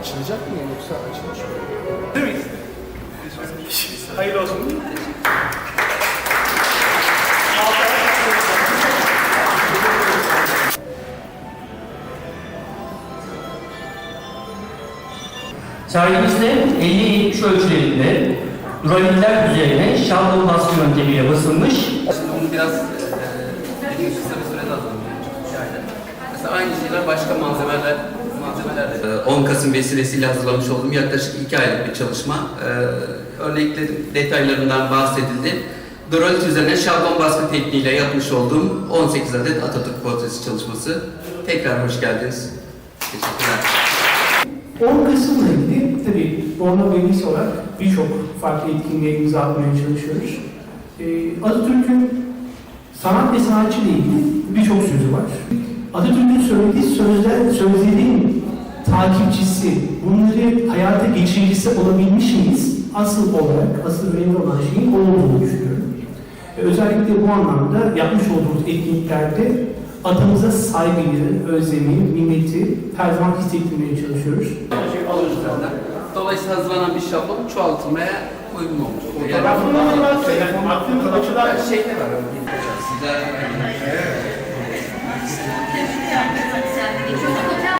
Açılacak mı yoksa açılmış mı? Değil miyiz? Hayırlı olsun. Sergimizde 50-70 ölçülerinde duralikler üzerine şablon baskı yöntemiyle basılmış Şimdi onu biraz e, dediğim kısa bir sürede. Yani mesela aynı şeyler başka malzemeler malzemelerle. 10 Kasım vesilesiyle hazırlamış olduğum yaklaşık 2 aylık bir çalışma. E, örneklerin detaylarından bahsedildi. Drolit üzerine şablon baskı tekniğiyle yapmış olduğum 18 adet Atatürk portresi çalışması. Tekrar hoş geldiniz. Teşekkürler. 10 Kasım'la ilgili tabii Borno Belediyesi olarak birçok farklı etkinliğe imza atmaya çalışıyoruz. Ee, Atatürk'ün sanat ve sanatçı ile ilgili birçok sözü var. Atatürk'ün söylediği sözler, sözlerin takipçisi, bunları hayata geçiricisi olabilmiş miyiz? Asıl olarak, asıl önemli olan şeyin o olduğunu düşünüyorum. Ve özellikle bu anlamda yapmış olduğumuz etkinliklerde atamıza saygıyı, özlemi, minneti her zaman hissettirmeye çalışıyoruz. zaten. Dolayısıyla hazırlanan bir şablon çoğaltılmaya uygun olmuş. oluyor. Yani Aklımda açılar. şeyde var. Sizler